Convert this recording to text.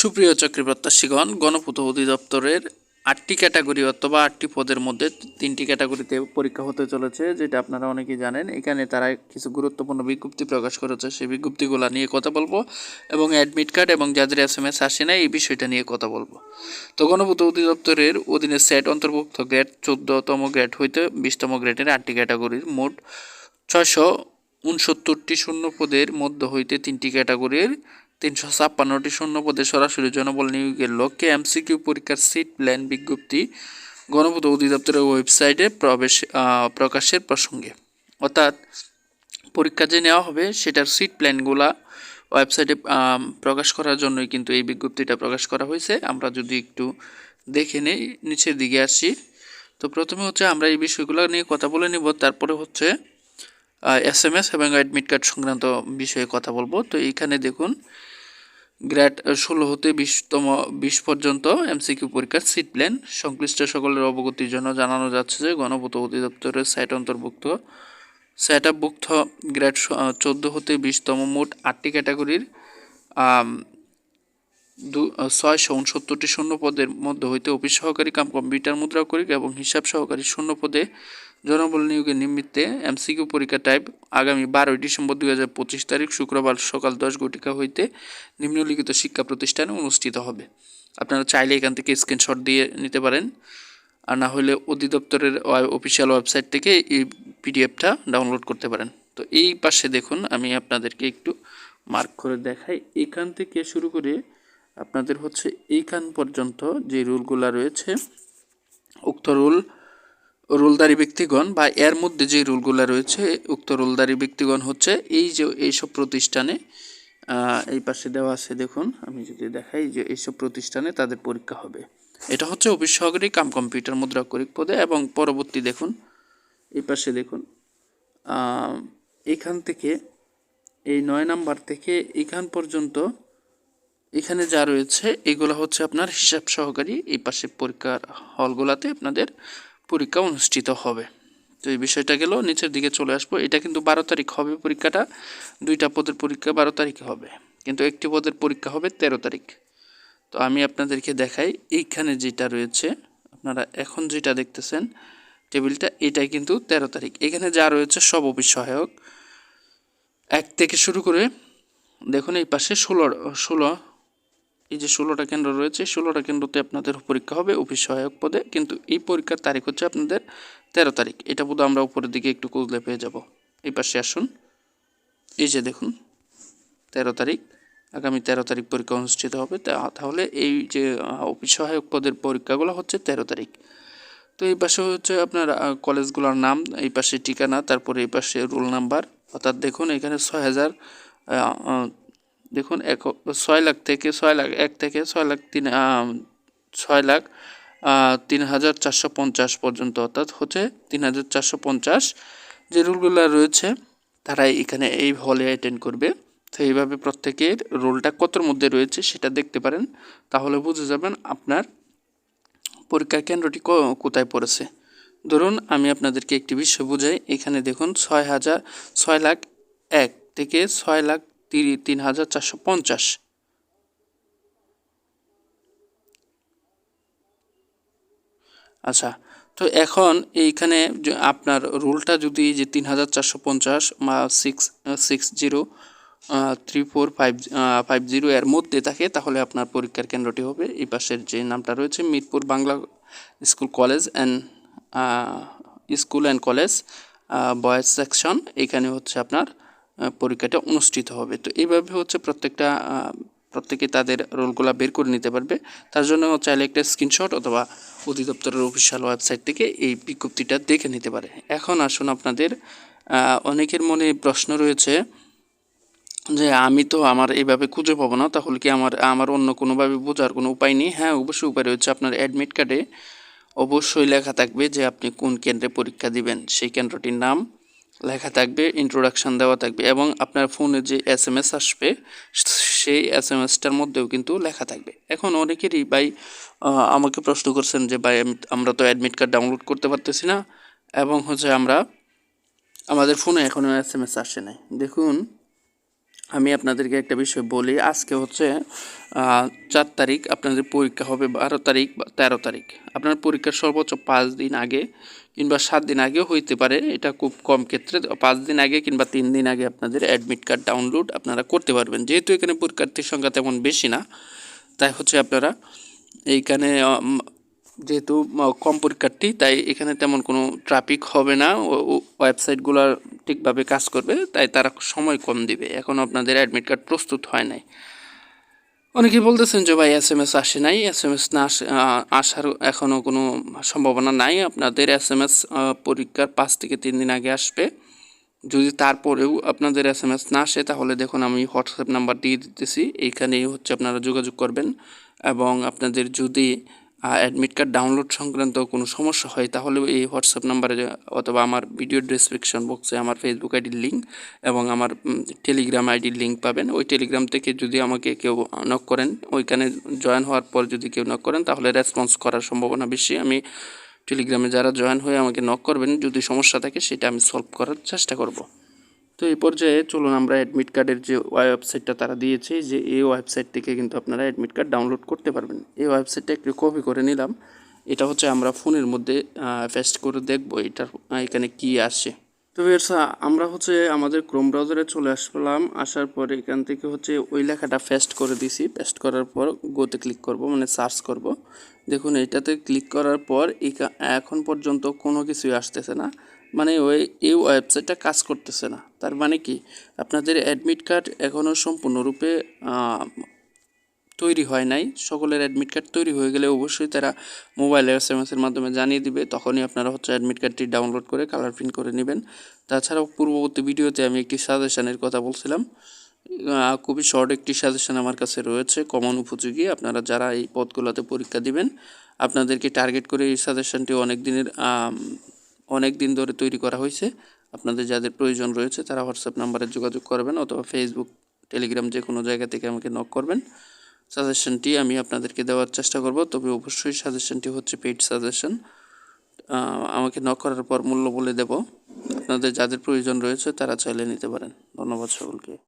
সুপ্রিয় চাকরি প্রত্যাশীগণ গণপূর্ত অধিদপ্তরের আটটি ক্যাটাগরি অথবা আটটি পদের মধ্যে তিনটি ক্যাটাগরিতে পরীক্ষা হতে চলেছে, যেটা আপনারা অনেকেই জানেন। এখানে তারা কিছু গুরুত্বপূর্ণ বিজ্ঞপ্তি প্রকাশ করেছে, সেই বিজ্ঞপ্তিগুলো নিয়ে কথা বলব এবং অ্যাডমিট কার্ড এবং যাদের এস এম এস আসে না এই বিষয়টা নিয়ে কথা বলব। তো গণপূর্ত অধিদপ্তরের অধীনে সেট অন্তর্ভুক্ত গ্রেড চোদ্দতম গ্রেড হইতে বিশতম গ্রেডের আটটি ক্যাটাগরির মোট ছয়শো উনসত্তরটি শূন্য পদের মধ্য হইতে তিনটি ক্যাটাগরির তিনশো ছাপ্পান্নটি শূন্য পদে সরাসরি জনবল নিয়োগের লক্ষ্যে এমসিকিউ পরীক্ষার সিট প্ল্যান বিজ্ঞপ্তি গণপূর্ত অধিদপ্তরের ওয়েবসাইটে প্রবেশ প্রকাশের প্রসঙ্গে। অর্থাৎ পরীক্ষা যে নেওয়া হবে সেটার সিট প্ল্যানগুলা ওয়েবসাইটে প্রকাশ করার জন্যই কিন্তু এই বিজ্ঞপ্তিটা প্রকাশ করা হয়েছে। আমরা যদি একটু দেখে নেই, নিচের দিকে আসি। তো প্রথমে হচ্ছে আমরা এই বিষয়গুলো নিয়ে কথা বলে নিব। তারপরে হচ্ছে এস এম এস এবং অ্যাডমিট কার্ড সংক্রান্ত বিষয়ে কথা বলব। তো এইখানে দেখুন গ্রেড ষোলো হতে বিশতম, বিশ পর্যন্ত এমসিকিউ পরীক্ষার সিট প্ল্যান সংশ্লিষ্ট সকলের অবগতির জন্য জানানো যাচ্ছে যে গণপূর্ত অধিদপ্তরের সাইট অন্তর্ভুক্ত। সেট আপভুক্ত গ্রেড চোদ্দ হতে বিশতম মোট আটটি ক্যাটাগরির দু ছয়শো উনসত্তরটি শূন্য পদের মধ্যে হইতে অফিস সহকারী কাম কম্পিউটার মুদ্রা করিক এবং হিসাব সহকারী শূন্য পদে জনবল নিয়োগের নিমিত্তে এমসিকিউ পরীক্ষা টাইপ আগামী বারোই ডিসেম্বর দুই হাজার পঁচিশ তারিখ শুক্রবার সকাল দশ ঘটিকা হইতে নিম্নলিখিত শিক্ষা প্রতিষ্ঠানে অনুষ্ঠিত হবে। আপনারা চাইলে এখান থেকে স্ক্রিনশট দিয়ে নিতে পারেন। আর না হলে অধিদপ্তরের অফিসিয়াল ওয়েবসাইট থেকে এই পিডিএফটা ডাউনলোড করতে পারেন। তো এই পাশে দেখুন, আমি আপনাদেরকে একটু মার্ক করে দেখাই। এখান থেকে শুরু করে আপনাদের হচ্ছে এইখান পর্যন্ত যে রুলগুলা রয়েছে, উক্ত রুল, রুলদারি ব্যক্তিগণ বা এর মধ্যে যে রুলগুলো রয়েছে, উক্ত রুলদারি ব্যক্তিগণ হচ্ছে এই যে এইসব প্রতিষ্ঠানে এই পাশে দেওয়া আছে, দেখুন, আমি যদি দেখাই যে এইসব প্রতিষ্ঠানে তাদের পরীক্ষা হবে। এটা হচ্ছে অফিস সহকারী কাম কম্পিউটার মুদ্রা করিক পদে এবং পরবর্তী দেখুন, এই পাশে দেখুন এখান থেকে, এই নয় নাম্বার থেকে এখান পর্যন্ত এখানে যা রয়েছে, এগুলো হচ্ছে আপনার হিসাব সহকারী এই পাশে পরীক্ষার হলগুলোতে আপনাদের পরীক্ষা অনুষ্ঠিত হবে। তো এই বিষয়টা গেল, নিচের দিকে চলে আসব। এটা কিন্তু বারো তারিখ হবে পরীক্ষাটা, দুইটা পদের পরীক্ষা বারো তারিখে হবে। কিন্তু একটি পদের পরীক্ষা হবে তেরো তারিখ। তো আমি আপনাদেরকে দেখাই, এইখানে যেটা রয়েছে, আপনারা এখন যেটা দেখতেছেন, টেবিলটা, এটাই কিন্তু তেরো তারিখ। এখানে যা রয়েছে সব অফিস সহায়ক। এক থেকে শুরু করে, দেখুন এই পাশে ষোলো ষোলো এই যে ষোলোটা কেন্দ্র রয়েছে, ষোলোটা কেন্দ্রতে আপনাদের পরীক্ষা হবে অফিস সহায়ক পদে। কিন্তু এই পরীক্ষার তারিখ হচ্ছে আপনাদের তেরো তারিখ। এটা বোধ আমরা উপরের দিকে একটু খুঁজলে পেয়ে যাব। এই পাশে আসুন। এই যে দেখুন, তেরো তারিখ। আগামী তেরো তারিখ পরীক্ষা অনুষ্ঠিত হবে। তাহলে এই যে অফিস সহায়ক পদের পরীক্ষাগুলো হচ্ছে তেরো তারিখ। তো এই পাশে হচ্ছে আপনার কলেজগুলোর নাম, এই পাশে ঠিকানা, তারপরে এই পাশে রোল নাম্বার। অর্থাৎ দেখুন এখানে ছয় হাজার দেখুন, এক ছয় লাখ থেকে ছয় লাখ, এক থেকে ছয় লাখ তিন ছয় লাখ তিন হাজার চারশো পঞ্চাশ পর্যন্ত, অর্থাৎ হচ্ছে তিন হাজার চারশো পঞ্চাশ যে রুলগুলো রয়েছে, তারাই এখানে এই হলে অ্যাটেন্ড করবে। তো এইভাবে প্রত্যেকের রোলটা কতর মধ্যে রয়েছে সেটা দেখতে পারেন, তাহলে বুঝে যাবেন আপনার পরীক্ষা কেন্দ্রটি কোথায় পড়েছে। ধরুন, আমি আপনাদেরকে একটি বিষয় বুঝাই, এখানে দেখুন, ছয় হাজার, ছয় লাখ এক থেকে ছয় লাখ তিন হাজার চারশো পঞ্চাশ। আচ্ছা তো এখন এইখানে আপনার রুলটা যদি যে তিন হাজার চারশো পঞ্চাশ বা six six zero three four five five zero এর মধ্যে থাকে, তাহলে আপনার পরীক্ষার কেন্দ্রটি হবে এই পাশের যে নামটা রয়েছে, Mirpur Bangla school college and school and college boys section. এখানে হচ্ছে আপনার পরীক্ষাটা অনুষ্ঠিত হবে। তো এইভাবে হচ্ছে প্রত্যেকটা প্রত্যেকে তাদের রোলগুলো বের করে নিতে পারবে। তার জন্য চাইলে একটা স্ক্রিনশট অথবা অধিদপ্তরের অফিসিয়াল ওয়েবসাইট থেকে এই বিজ্ঞপ্তিটা দেখে নিতে পারে। এখন আসুন আপনাদের অনেকের মনে প্রশ্ন রয়েছে যে, আমি তো আমার এইভাবে খুঁজে পাবো না, তাহলে কি আমার আমার অন্য কোনোভাবে বোঝার কোনো উপায় নেই? হ্যাঁ অবশ্যই উপায় রয়েছে। আপনার অ্যাডমিট কার্ডে অবশ্যই লেখা থাকবে যে, আপনি কোন কেন্দ্রে পরীক্ষা দিবেন? সেই কেন্দ্রটির নাম লেখা থাকবে ইন্ট্রোডাকশান দেওয়া থাকবে এবং আপনার ফোনে যে এস এম এস আসবে, সেই এস এম এসটার মধ্যেও কিন্তু লেখা থাকবে। এখন অনেকেরই ভাই আমাকে প্রশ্ন করছেন যে ভাই, আমি- আমরা তো অ্যাডমিট কার্ড ডাউনলোড করতে পারতেছি না এবং হচ্ছে আমরা, আমাদের ফোনে এখনও এস এম এস আসে নাই। দেখুন আমি আপনাদেরকে একটা বিষয় বলি, আজকে হচ্ছে চার তারিখ আপনাদের পরীক্ষা হবে বারো তারিখ বা তেরো তারিখ। আপনার পরীক্ষার সর্বোচ্চ পাঁচ দিন আগে কিংবা সাত দিন আগেও হইতে পারে, এটা খুব কম ক্ষেত্রে। পাঁচ দিন আগে কিংবা তিন দিন আগে আপনাদের অ্যাডমিট কার্ড ডাউনলোড আপনারা করতে পারবেন। যেহেতু এখানে পরীক্ষার্থীর সংখ্যা তেমন বেশি না, তাই হচ্ছে আপনারা এইখানে যেহেতু কম পরীক্ষার্থী, তাই এখানে তেমন কোনো ট্রাফিক হবে না। ওয়েবসাইটগুলো ঠিকভাবে কাজ করবে, তাই তারা সময় কম দিবে। এখনও আপনাদের অ্যাডমিট কার্ড প্রস্তুত হয় নাই। অনেকেই বলতেছেন যে, ভাই এস এম এস আসে নাই। এস এম এস না আসার এখনও কোনো সম্ভাবনা নাই। আপনাদের এস এম এস পরীক্ষার পাঁচ থেকে তিন দিন আগে আসবে। যদি তারপরেও আপনাদের এস এম এস না আসে, তাহলে দেখুন, আমি হোয়াটসঅ্যাপ নাম্বার দিয়ে দিতেছি। এইখানেই হচ্ছে আপনারা যোগাযোগ করবেন এবং আপনাদের যদি অ্যাডমিট কার্ড ডাউনলোড সংক্রান্ত কোনো সমস্যা হয়, তাহলে এই হোয়াটসঅ্যাপ নাম্বারে অথবা আমার ভিডিও ডেসক্রিপশন বক্সে আমার ফেসবুক আইডির লিঙ্ক এবং আমার টেলিগ্রাম আইডির লিঙ্ক পাবেন। ওই টেলিগ্রাম থেকে যদি আমাকে কেউ নক করেন, ওইখানে জয়েন হওয়ার পর যদি কেউ নক করেন, তাহলে রেসপন্স করার সম্ভাবনা বেশি। আমি টেলিগ্রামে যারা জয়েন হয়ে আমাকে নক করবেন, যদি সমস্যা থাকে সেটা আমি সলভ করার চেষ্টা করব। তো এই পর্যায়ে চলুন আমরা অ্যাডমিট কার্ডের যে ওয়েবসাইটটা তারা দিয়েছে যে এই ওয়েবসাইট থেকে কিন্তু আপনারা অ্যাডমিট কার্ড ডাউনলোড করতে পারবেন। এই ওয়েবসাইটটা একটু কপি করে নিলাম। এটা হচ্ছে আমরা ফোনের মধ্যে ফেস্ট করে দেখব আহ, এখানে কি আসে। তো আমরা হচ্ছে আমাদের ক্রোম ব্রাউজারে চলে আসলাম। আসার পর এখান থেকে হচ্ছে ওই লেখাটা পেস্ট করে দিছি। পেস্ট করার পর গোতে ক্লিক করব মানে সার্চ করব। দেখুন এটাতে ক্লিক করার পর এখন পর্যন্ত কোনো কিছুই আসতেছে না। মানে ওই, এই ওয়েবসাইটটা কাজ করতেছে না। তার মানে কি? আপনাদের অ্যাডমিট কার্ড এখনও সম্পূর্ণরূপে তৈরি হয় নাই। সকলের অ্যাডমিট কার্ড তৈরি হয়ে গেলে অবশ্যই তারা মোবাইলে এস এম এর মাধ্যমে জানিয়ে দিবে। তখনই আপনারা হচ্ছে অ্যাডমিট কার্ডটি ডাউনলোড করে কালার প্রিন্ট করে নেবেন। তাছাড়াও পূর্ববর্তী ভিডিওতে আমি একটি সাজেশানের কথা বলছিলাম। খুবই শর্ট একটি সাজেশন আমার কাছে রয়েছে। কমন উপযোগী। আপনারা যারা এই পদগুলোতে পরীক্ষা দিবেন, আপনাদেরকে টার্গেট করে এই সাজেশনটি অনেক দিনের অনেক দিন ধরে তৈরি করা হয়েছে। আপনাদের যাদের প্রয়োজন রয়েছে তারা হোয়াটসঅ্যাপ নাম্বারে যোগাযোগ করবেন অথবা ফেসবুক টেলিগ্রাম যে কোনো জায়গা থেকে আমাকে নক করবেন। সাজেশনটি আমি আপনাদেরকে দেওয়ার চেষ্টা করব। তবে অবশ্যই সাজেশনটি হচ্ছে পেইড সাজেশন আমাকে নক করার পর মূল্য বলে দেব। আপনাদের যাদের প্রয়োজন রয়েছে তারা চাইলে নিতে পারেন। ধন্যবাদ সকলকে।